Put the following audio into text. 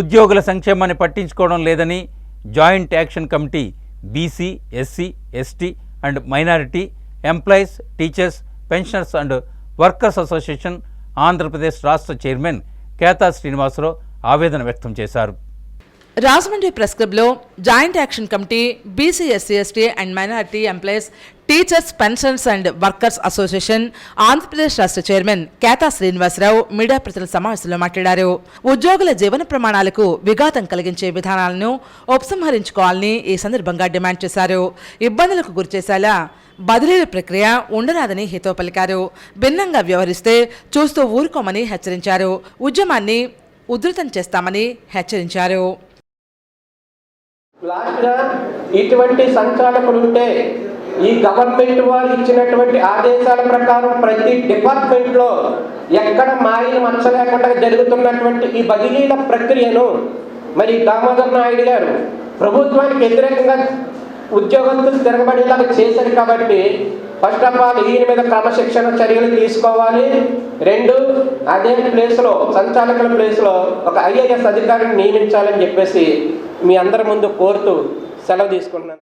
ఉద్యోగుల సంక్షేమాన్ని పట్టించుకోవడం లేదని joint action committee BC SC ST and minority employees teachers pensioners and workers association Andhra Pradesh రాష్ట్ర chairman Ketha Srinivasa Rao ఆవేదన వ్యక్తం చేశారు. రాజమండ్రి ప్రెస్ క్లబ్లో joint action committee BC SC ST and minority employees teachers pensions and workers association Andhra Pradesh రాష్ట్ర chairman Ketha Srinivasarao media ప్రతినిధుల సమావేశంలో మాట్లాడారు. ఉద్యోగుల జీవన ప్రమాణాలకు విఘాతం కలిగించే విధానాలను ఉపసంహరించుకోవాలని ఈ సందర్భంగా డిమాండ్ చేశారు. ఇబ్బందులకు గురిచేసేలా బదిలీల ప్రక్రియ ఉండరాదని హితో పలికారు. భిన్నంగా వ్యవహరిస్తే చూస్తూ ఊరుకోమని హెచ్చరించారు. ఉద్యమాన్ని ఉధృతం చేస్తామని హెచ్చరించారు. లాస్ట్గా ఇటువంటి సంచాలకులు ఉంటే ఈ గవర్నమెంట్ వారు ఇచ్చినటువంటి ఆదేశాల ప్రకారం ప్రతి డిపార్ట్మెంట్లో ఎక్కడ మాయలు మచ్చ లేకుండా జరుగుతున్నటువంటి ఈ బదిలీల ప్రక్రియను మరి దామోదర్ నాయుడు గారు ప్రభుత్వానికి వ్యతిరేకంగా ఉద్యోగస్తులు తిరగబడేలాగా చేశారు కాబట్టి ఫస్ట్ ఆఫ్ ఆల్ ఈయన మీద క్రమశిక్షణ చర్యలు తీసుకోవాలి. రెండు అదే ప్లేస్లో సంచాలకుల ప్లేస్లో ఒక ఐఏఎస్ అధికారిని నియమించాలని చెప్పేసి మీ అందరి ముందు కోరుతూ సెలవు తీసుకుంటున్నాను.